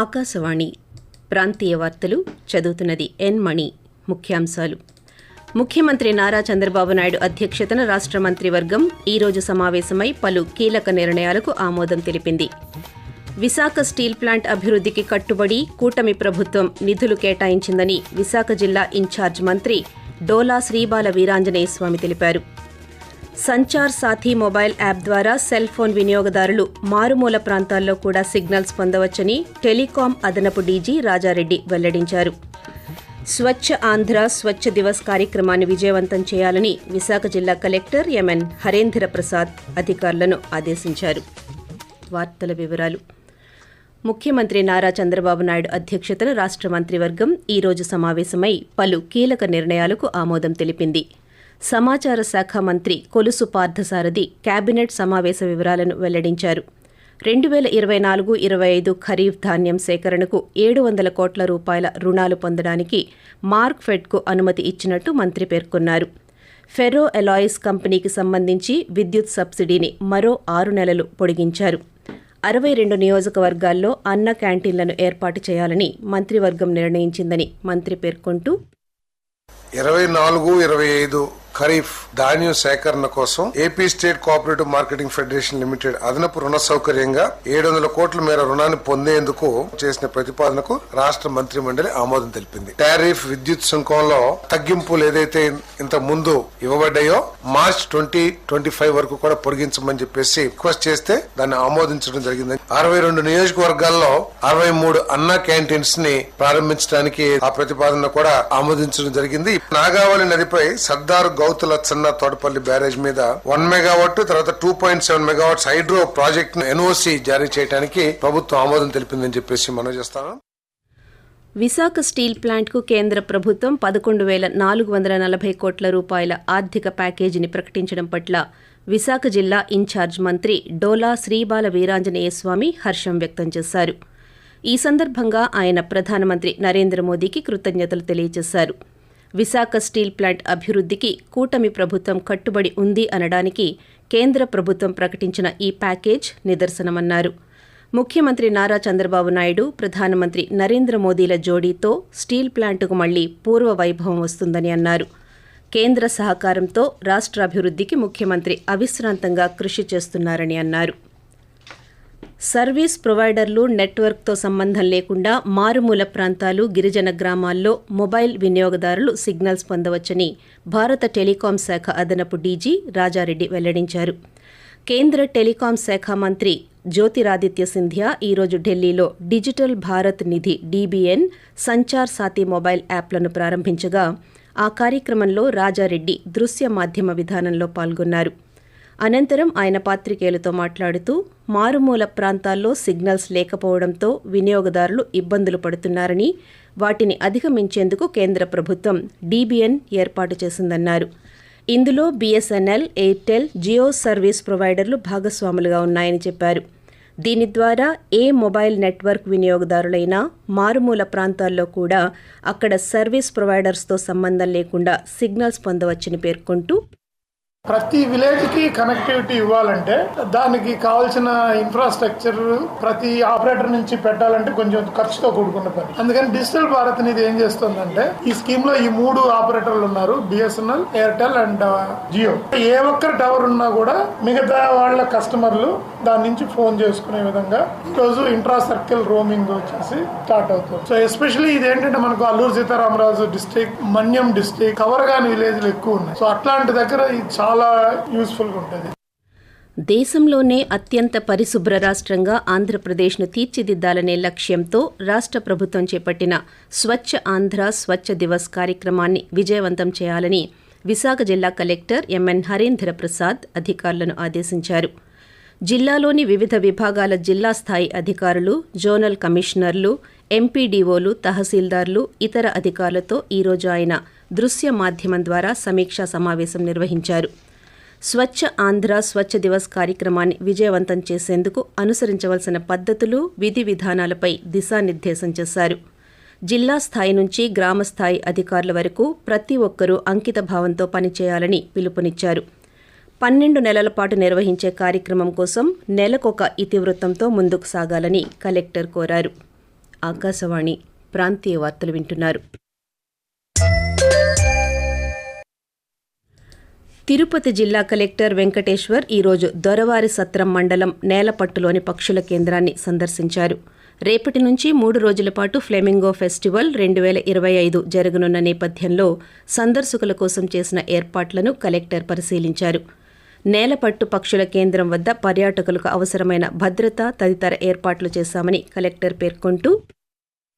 ఆకాశవాణి ప్రాంతీయ వార్తలు చదువుతున్నది ఎన్ మణి. ముఖ్యాంశాలు. ముఖ్యమంత్రి నారా చంద్రబాబు నాయుడు అధ్యక్షతన రాష్ట్ర మంత్రివర్గం ఈరోజు సమావేశమై పలు కీలక నిర్ణయాలకు ఆమోదం తెలిపింది. విశాఖ స్టీల్ ప్లాంట్ అభివృద్ధికి కట్టుబడి కూటమి ప్రభుత్వం నిధులు కేటాయించిందని విశాఖ జిల్లా ఇన్ఛార్జ్ మంత్రి డోలా శ్రీబాల వీరాంజనేయ స్వామి తెలిపారు. సంచార్ సాథీ మొబైల్ యాప్ ద్వారా సెల్ ఫోన్ వినియోగదారులు మారుమూల ప్రాంతాల్లో కూడా సిగ్నల్స్ పొందవచ్చని టెలికాం అదనపు డీజీ రాజారెడ్డి వెల్లడించారు. స్వచ్ఛ ఆంధ్ర స్వచ్ఛ దివస్ కార్యక్రమాన్ని విజయవంతం చేయాలని విశాఖ జిల్లా కలెక్టర్ ఎంఎన్ హరేంద్ర ప్రసాద్ అధికారులను ఆదేశించారు. వార్తల వివరాలు. ముఖ్యమంత్రి నారా చంద్రబాబు నాయుడు అధ్యక్షతన రాష్ట్ర మంత్రివర్గం ఈ రోజు సమావేశమై పలు కీలక నిర్ణయాలకు ఆమోదం తెలిపింది. సమాచార శాఖ మంత్రి కొలుసు పార్థసారథి కేబినెట్ సమావేశ వివరాలను వెల్లడించారు. రెండు వేల ఇరవై నాలుగు ఇరవై ఐదు ఖరీఫ్ ధాన్యం సేకరణకు ఏడు వందల కోట్ల రూపాయల రుణాలు పొందడానికి మార్క్ ఫెడ్కు అనుమతి ఇచ్చినట్టు మంత్రి పేర్కొన్నారు. ఫెరో ఎలాయిస్ కంపెనీకి సంబంధించి విద్యుత్ సబ్సిడీని మరో ఆరు నెలలు పొడిగించారు. అరవై రెండు నియోజకవర్గాల్లో అన్న క్యాంటీన్లను ఏర్పాటు చేయాలని మంత్రివర్గం నిర్ణయించిందని మంత్రి పేర్కొంటూ ఇరవై నాలుగు ఇరవై ఐదు ఖరీఫ్ ధాన్యం సేకరణ కోసం AP state cooperative marketing federation limited అదనపు రుణ సౌకర్యంగా ఏడు వందల కోట్ల మేర రుణాన్ని పొందేందుకు చేసిన ప్రతిపాదనకు రాష్ట్ర మంత్రి మండలి ఆమోదం తెలిపింది. టారిఫ్ విద్యుత్ సుంకంలో తగ్గింపులు ఏదైతే ఇంత ముందు ఇవ్వబడ్డాయో మార్చ్ ట్వంటీ ట్వంటీ ఫైవ్ వరకు కూడా పొడిగించమని చెప్పేసి రిక్వెస్ట్ చేస్తే దాన్ని ఆమోదించడం జరిగింది అరవై రెండు నియోజకవర్గాల్లో అరవై మూడు అన్నా క్యాంటీన్స్ని ప్రారంభించడానికి ఆ ప్రతిపాదన కూడా ఆమోదించడం జరిగింది. నాగావళి నదిపై సర్దార్ గౌతుల చిన్న తోటపల్లి బ్యారేజ్ మీద వన్ మెగావాట్ తర్వాత two point seven megawatts hydro project NOC జారీ చేయడానికి ప్రభుత్వం ఆమోదం తెలిపిందని చెప్పేసి మనం చేస్తాను విశాఖ స్టీల్ ప్లాంట్కు కేంద్ర ప్రభుత్వం పదకొండు వేల నాలుగు వందల నలభై కోట్ల రూపాయల ఆర్థిక ప్యాకేజీని ప్రకటించడం పట్ల విశాఖ జిల్లా ఇన్ఛార్జ్ మంత్రి డోలా శ్రీబాల వీరాంజనేయస్వామి హర్షం వ్యక్తం చేశారు. ఈ సందర్భంగా ఆయన ప్రధానమంత్రి నరేంద్ర మోదీకి కృతజ్ఞతలు తెలియజేశారు. విశాఖ స్టీల్ ప్లాంట్ అభివృద్ధికి కూటమి ప్రభుత్వం కట్టుబడి ఉంది అనడానికి కేంద్ర ప్రభుత్వం ప్రకటించిన ఈ ప్యాకేజ్ నిదర్శనమన్నారు. ముఖ్యమంత్రి నారా చంద్రబాబు నాయుడు ప్రధానమంత్రి నరేంద్ర మోదీల జోడీతో స్టీల్ ప్లాంటుకు మళ్ళీ పూర్వ వైభవం వస్తుందని అన్నారు. కేంద్ర సహకారంతో రాష్ట్ర అభివృద్ధికి ముఖ్యమంత్రి అవిశ్రాంతంగా కృషి చేస్తున్నారని అన్నారు. సర్వీస్ ప్రొవైడర్లు నెట్వర్క్తో సంబంధం లేకుండా మారుమూల ప్రాంతాలు గిరిజన గ్రామాల్లో మొబైల్ వినియోగదారులు సిగ్నల్స్ పొందవచ్చని భారత టెలికాం శాఖ అదనపు డీజీ రాజారెడ్డి వెల్లడించారు. కేంద్ర టెలికాం శాఖ మంత్రి జ్యోతిరాదిత్య సింధియా ఈరోజు ఢిల్లీలో digital Bharat Nidhi DBN Sanchar Saathi mobile యాప్లను ప్రారంభించగా ఆ కార్యక్రమంలో రాజారెడ్డి దృశ్య మాధ్యమ విధానంలో పాల్గొన్నారు. అనంతరం ఆయన పాత్రికేయులతో మాట్లాడుతూ మారుమూల ప్రాంతాల్లో సిగ్నల్స్ లేకపోవడంతో వినియోగదారులు ఇబ్బందులు పడుతున్నారని వాటిని అధిగమించేందుకు కేంద్ర ప్రభుత్వం డీబీఎన్ ఏర్పాటు చేసిందన్నారు. ఇందులో బీఎస్ఎన్ఎల్ ఎయిర్టెల్ జియో సర్వీస్ ప్రొవైడర్లు భాగస్వాములుగా ఉన్నాయని చెప్పారు. దీని ద్వారా ఏ మొబైల్ నెట్వర్క్ వినియోగదారులైనా మారుమూల ప్రాంతాల్లో కూడా అక్కడ సర్వీస్ ప్రొవైడర్స్తో సంబంధం లేకుండా సిగ్నల్స్ పొందవచ్చని పేర్కొంటూ ప్రతి విలేజ్కి కనెక్టివిటీ ఇవ్వాలంటే దానికి కావాల్సిన ఇన్ఫ్రాస్ట్రక్చర్ ప్రతి ఆపరేటర్ నుంచి పెట్టాలంటే కొంచెం ఖర్చుతో కూడుకున్న పని. అందుకని డిజిటల్ భారత్ అనేది ఏం చేస్తుందంటే ఈ స్కీమ్లో ఈ మూడు ఆపరేటర్లు ఉన్నారు బిఎస్ఎన్ఎల్ ఎయిర్టెల్ అండ్ జియో ఏ ఒక్కరు టవర్ ఉన్నా కూడా మిగతా వాళ్ళ కస్టమర్లు దాని నుంచి ఫోన్ చేసుకునే విధంగా ఈరోజు ఇంట్రా సర్కిల్ రోమింగ్ వచ్చేసి స్టార్ట్ అవుతుంది. సో ఎస్పెషల్లీ ఇది ఏంటంటే మనకు Alluri Sitarama Raju district Manyam district cover కాని విలేజ్లు ఎక్కువ ఉన్నాయి. సో అట్లాంటి దగ్గర ఇది చాలా చాలా యూస్ఫుల్గా ఉంటుంది. దేశంలోనే అత్యంత పరిశుభ్ర రాష్ట్రంగా ఆంధ్రప్రదేశ్ను తీర్చిదిద్దాలనే లక్ష్యంతో రాష్ట్ర ప్రభుత్వం చేపట్టిన స్వచ్ఛ ఆంధ్ర స్వచ్ఛ దివస్ కార్యక్రమాన్ని విజయవంతం చేయాలని విశాఖ జిల్లా కలెక్టర్ ఎంఎన్ హరేంద్ర ప్రసాద్ అధికారులను ఆదేశించారు. జిల్లాలోని వివిధ విభాగాల జిల్లా స్థాయి అధికారులు జోనల్ కమిషనర్లు ఎంపీడీఓలు తహసీల్దార్లు ఇతర అధికారులతో ఈరోజు ఆయన దృశ్య మాధ్యమం ద్వారా సమీక్షా సమావేశం నిర్వహించారు. స్వచ్ఛ ఆంధ్ర స్వచ్ఛ దివస్ కార్యక్రమాన్ని విజయవంతం చేసేందుకు అనుసరించవలసిన పద్ధతులు విధి విధానాలపై దిశానిర్దేశం చేశారు. జిల్లా స్థాయి నుంచి గ్రామ స్థాయి అధికారుల వరకు ప్రతి ఒక్కరూ అంకిత భావంతో పనిచేయాలని పిలుపునిచ్చారు. పన్నెండు నెలల పాటు నిర్వహించే కార్యక్రమం కోసం నెలకొక ఇతివృత్తంతో ముందుకు సాగాలని కలెక్టర్ కోరారు. ఆకాశవాణి ప్రాంతీయ వార్తలు వింటున్నారు. తిరుపతి జిల్లా కలెక్టర్ వెంకటేశ్వర్ ఈరోజు దొరవారి సత్రం మండలం నేలపట్టులోని పక్షుల కేంద్రాన్ని సందర్శించారు. రేపటి నుంచి మూడు రోజుల పాటు ఫ్లెమింగో ఫెస్టివల్ రెండు వేల ఇరవై ఐదు జరగనున్న నేపథ్యంలో సందర్శకుల కోసం చేసిన ఏర్పాట్లను కలెక్టర్ పరిశీలించారు. నేలపట్టు పక్షుల కేంద్రం వద్ద పర్యాటకులకు అవసరమైన భద్రత తదితర ఏర్పాట్లు చేశామని కలెక్టర్ పేర్కొంటూ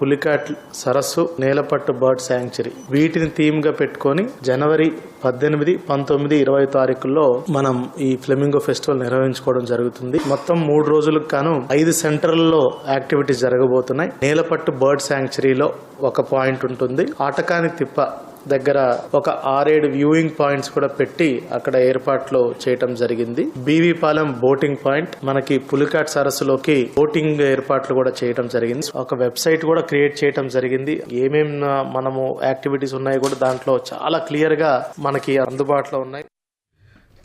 పులికాట్ సరస్సు నేలపట్టు బర్డ్ శాంక్చురీ. వీటిని థీమ్గా పెట్టుకొని జనవరి పద్దెనిమిది పంతొమ్మిది ఇరవై తారీఖుల్లో మనం ఈ ఫ్లెమింగో ఫెస్టివల్ నిర్వహించుకోవడం జరుగుతుంది. మొత్తం మూడు రోజులకు గాను ఐదు సెంటర్లలో యాక్టివిటీస్ జరగబోతున్నాయి. నేలపట్టు బర్డ్ శాంక్చురీలో ఒక పాయింట్ ఉంటుంది. ఆటకాని తిప్ప దగ్గర ఒక ఆరేడు వ్యూయింగ్ పాయింట్స్ కూడా పెట్టి అక్కడ ఏర్పాట్లు చేయటం జరిగింది. బీవీపాలెం బోటింగ్ పాయింట్ మనకి పులికాట్ సరస్సులోకి బోటింగ్ ఏర్పాట్లు కూడా చేయటం జరిగింది. ఒక వెబ్సైట్ కూడా క్రియేట్ చేయటం జరిగింది. ఏమేమి మనము యాక్టివిటీస్ ఉన్నాయి కూడా దాంట్లో చాలా క్లియర్గా మనకి అందుబాటులో ఉన్నాయి.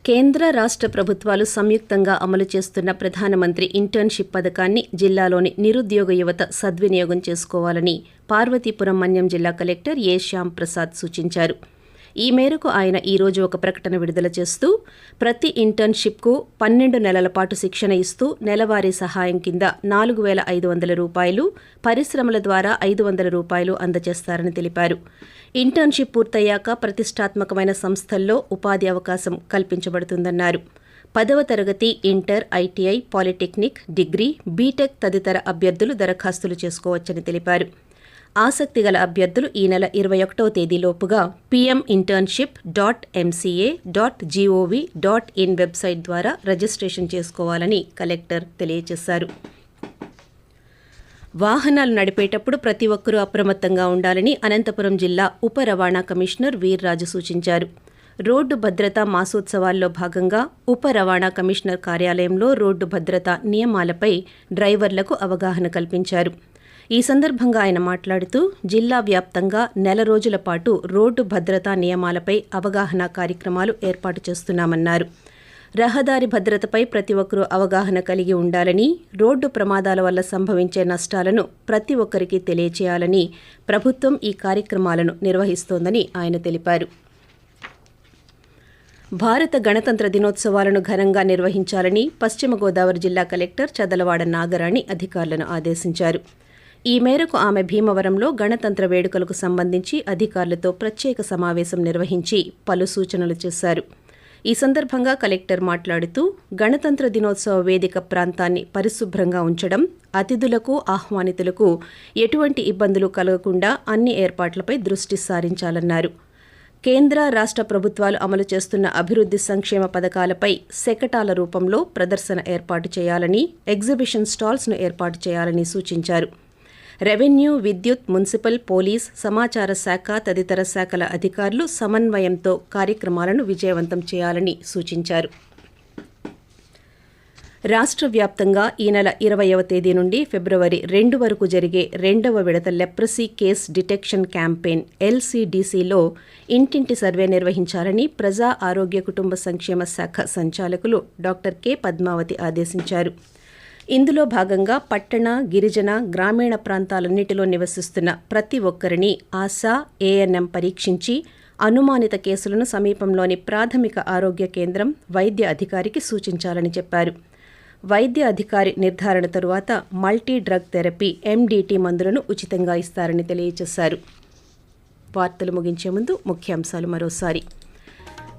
కేంద్ర రాష్ట్ర ప్రభుత్వాలు సంయుక్తంగా అమలు చేస్తున్న ప్రధానమంత్రి ఇంటర్న్షిప్ పథకాన్ని జిల్లాలోని నిరుద్యోగ యువత సద్వినియోగం చేసుకోవాలని పార్వతీపురం మన్యం జిల్లా కలెక్టర్ ఏ శ్యామ్ ప్రసాద్ సూచించారు. ఈ మేరకు ఆయన ఈరోజు ఒక ప్రకటన విడుదల చేస్తూ ప్రతి ఇంటర్న్షిప్కు పన్నెండు నెలల పాటు శిక్షణ ఇస్తూ నెలవారీ సహాయం కింద నాలుగు వేల ఐదు వందల రూపాయలు పరిశ్రమల ద్వారా ఐదు వందల రూపాయలు అందజేస్తారని తెలిపారు. ఇంటర్న్షిప్ పూర్తయ్యాక ప్రతిష్టాత్మకమైన సంస్థల్లో ఉపాధి అవకాశం కల్పించబడుతుందన్నారు. పదవ తరగతి inter ITI polytechnic degree BTech తదితర అభ్యర్థులు దరఖాస్తులు చేసుకోవచ్చని తెలిపారు. ఆసక్తి గల అభ్యర్థులు ఈ నెల ఇరవై ఒకటవ తేదీలోపుగా PM internship dot MCA dot GOV dot in website ద్వారా రిజిస్ట్రేషన్ చేసుకోవాలని కలెక్టర్ తెలియజేశారు. వాహనాలు నడిపేటప్పుడు ప్రతి ఒక్కరూ అప్రమత్తంగా ఉండాలని అనంతపురం జిల్లా ఉప రవాణా కమిషనర్ వీర్రాజు సూచించారు. రోడ్డు భద్రతా మాసోత్సవాల్లో భాగంగా ఉప రవాణా కమిషనర్ కార్యాలయంలో రోడ్డు భద్రతా నియమాలపై డ్రైవర్లకు అవగాహన కల్పించారు. ఈ సందర్భంగా ఆయన మాట్లాడుతూ జిల్లా వ్యాప్తంగా నెల రోజుల పాటు రోడ్డు భద్రతా నియమాలపై అవగాహన కార్యక్రమాలు ఏర్పాటు చేస్తున్నామన్నారు. రహదారి భద్రతపై ప్రతి ఒక్కరూ అవగాహన కలిగి ఉండాలని రోడ్డు ప్రమాదాల వల్ల సంభవించే నష్టాలను ప్రతి ఒక్కరికి తెలియచేయాలని ప్రభుత్వం ఈ కార్యక్రమాలను నిర్వహిస్తోందని ఆయన తెలిపారు. భారత గణతంత్ర దినోత్సవాలను ఘనంగా నిర్వహించాలని పశ్చిమ గోదావరి జిల్లా కలెక్టర్ చదలవాడ నాగరాణి అధికారులను ఆదేశించారు. ఈ మేరకు ఆమె భీమవరంలో గణతంత్ర వేడుకలకు సంబంధించి అధికారులతో ప్రత్యేక సమావేశం నిర్వహించి పలు సూచనలు చేశారు. ఈ సందర్భంగా కలెక్టర్ మాట్లాడుతూ గణతంత్ర దినోత్సవ వేదిక ప్రాంతాన్ని పరిశుభ్రంగా ఉంచడం అతిథులకు ఆహ్వానితులకు ఎటువంటి ఇబ్బందులు కలగకుండా అన్ని ఏర్పాట్లపై దృష్టి సారించాలన్నారు. కేంద్ర రాష్ట్ర ప్రభుత్వాలు అమలు చేస్తున్న అభివృద్ధి సంక్షేమ పథకాలపై శకటాల రూపంలో ప్రదర్శన ఏర్పాటు చేయాలని ఎగ్జిబిషన్ స్టాల్స్ను ఏర్పాటు చేయాలని సూచించారు. రెవెన్యూ విద్యుత్ మున్సిపల్ పోలీస్ సమాచార శాఖ తదితర శాఖల అధికారులు సమన్వయంతో కార్యక్రమాలను విజయవంతం చేయాలని సూచించారు. రాష్ట్ర వ్యాప్తంగా ఈ నెల ఇరవయవ తేదీ నుండి ఫిబ్రవరి రెండు వరకు జరిగే రెండవ విడత లెప్రసీ కేస్ డిటెక్షన్ క్యాంపెయిన్ ఎల్సీడీసీలో ఇంటింటి సర్వే నిర్వహించాలని ప్రజా ఆరోగ్య కుటుంబ సంక్షేమ శాఖ సంచాలకులు డాక్టర్ కె పద్మావతి ఆదేశించారు. ఇందులో భాగంగా పట్టణ గిరిజన గ్రామీణ ప్రాంతాలన్నిటిలో నివసిస్తున్న ప్రతి ఒక్కరిని ఆశా ఏఎన్ఎం పరీక్షించి అనుమానిత కేసులను సమీపంలోని ప్రాథమిక ఆరోగ్య కేంద్రం వైద్య అధికారికి సూచించాలని చెప్పారు. వైద్య అధికారి నిర్ధారణ తరువాత మల్టీ డ్రగ్ థెరపీ ఎండీటీ మందులను ఉచితంగా ఇస్తారని తెలియజేశారు. వార్తలు ముగించే ముందు ముఖ్యాంశాలు మరోసారి.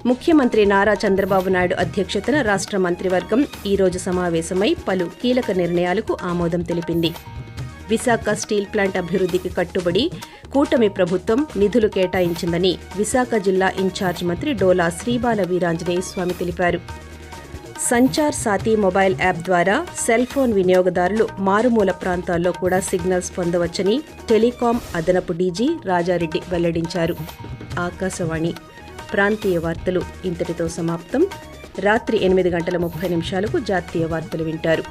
ముఖ్యమంత్రి నారా చంద్రబాబు నాయుడు అధ్యక్షతన రాష్ట్ర మంత్రివర్గం ఈ రోజు సమావేశమై పలు కీలక నిర్ణయాలకు ఆమోదం తెలిపింది. విశాఖ స్టీల్ ప్లాంట్ అభివృద్ధికి కట్టుబడి కూటమి ప్రభుత్వం నిధులు కేటాయించిందని విశాఖ జిల్లా ఇన్ఛార్జ్ మంత్రి డోలా శ్రీబాల వీరాంజనేయ స్వామి తెలిపారు. సంచార్ సాతి మొబైల్ యాప్ ద్వారా సెల్ ఫోన్ వినియోగదారులు మారుమూల ప్రాంతాల్లో కూడా సిగ్నల్స్ పొందవచ్చని టెలికాం అదనపు డీజీ రాజారెడ్డి వెల్లడించారు. ఆకాశవాణి ప్రాంతీయ వార్తలు ఇంతటితో సమాప్తం. రాత్రి ఎనిమిది గంటల ముప్పై నిమిషాలకు జాతీయ వార్తలు వింటారు.